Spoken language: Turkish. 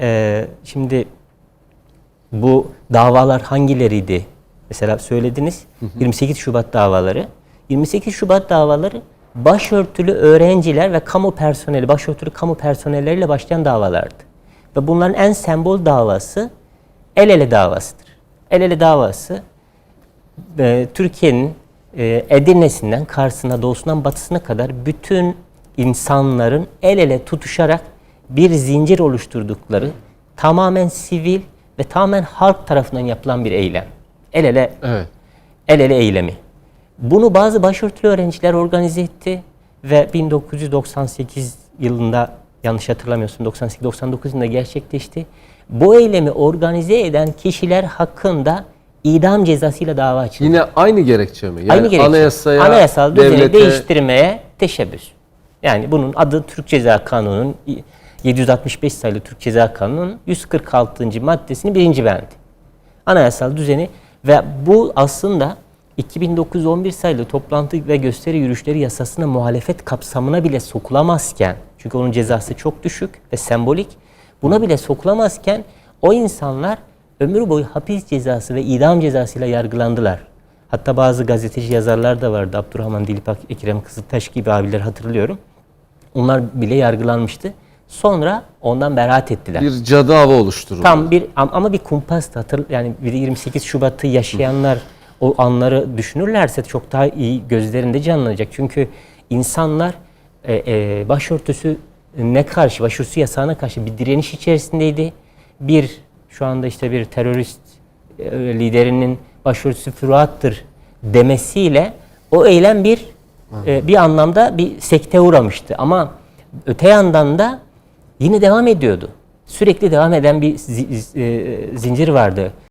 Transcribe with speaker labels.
Speaker 1: e, şimdi bu davalar hangileriydi? Mesela söylediniz 28 Şubat davaları. 28 Şubat davaları başörtülü öğrenciler ve kamu personeli, başörtülü kamu personelleriyle başlayan davalardı. Ve bunların en sembol davası el ele davasıdır. El ele davası e, Türkiye'nin e, Edirne'sinden Kars'ına, doğusundan batısına kadar bütün insanların el ele tutuşarak bir zincir oluşturdukları tamamen sivil ve tamamen halk tarafından yapılan bir eylem. El ele
Speaker 2: Evet.
Speaker 1: el ele eylemi. Bunu bazı başörtülü öğrenciler organize etti ve 1998 yılında yanlış hatırlamıyorsun 98-99 yılında gerçekleşti. Bu eylemi organize eden kişiler hakkında idam cezasıyla dava açıldı.
Speaker 2: Yine aynı gerekçe mi? Yani
Speaker 1: Aynı gerekçe.
Speaker 2: anayasaya,
Speaker 1: Anayasal düzeni
Speaker 2: devlete-
Speaker 1: değiştirmeye teşebbüs. Yani bunun adı Türk Ceza Kanunu'nun 765 sayılı Türk Ceza Kanunu'nun 146. maddesinin birinci bendi. Anayasal düzeni ve bu aslında 2911 sayılı toplantı ve gösteri yürüyüşleri yasasına muhalefet kapsamına bile sokulamazken çünkü onun cezası çok düşük ve sembolik buna bile sokulamazken o insanlar ömür boyu hapis cezası ve idam cezasıyla yargılandılar. Hatta bazı gazeteci yazarlar da vardı. Abdurrahman Dilipak, Ekrem Kızıltaş gibi abiler hatırlıyorum. Onlar bile yargılanmıştı. Sonra ondan beraat ettiler.
Speaker 2: bir cadı hava oluşturuldu.
Speaker 1: Tam bir am- ama bir kumpas hatır yani bir de 28 Şubat'ı yaşayanlar o anları düşünürlerse çok daha iyi gözlerinde canlanacak. Çünkü insanlar e, e, başörtüsü ne karşı, başörtüsü yasağına karşı bir direniş içerisindeydi. Bir şu anda işte bir terörist e, liderinin başörtüsü füruattır demesiyle o eylem bir e, bir anlamda bir sekte uğramıştı. Ama öte yandan da yine devam ediyordu. Sürekli devam eden bir e, zincir vardı.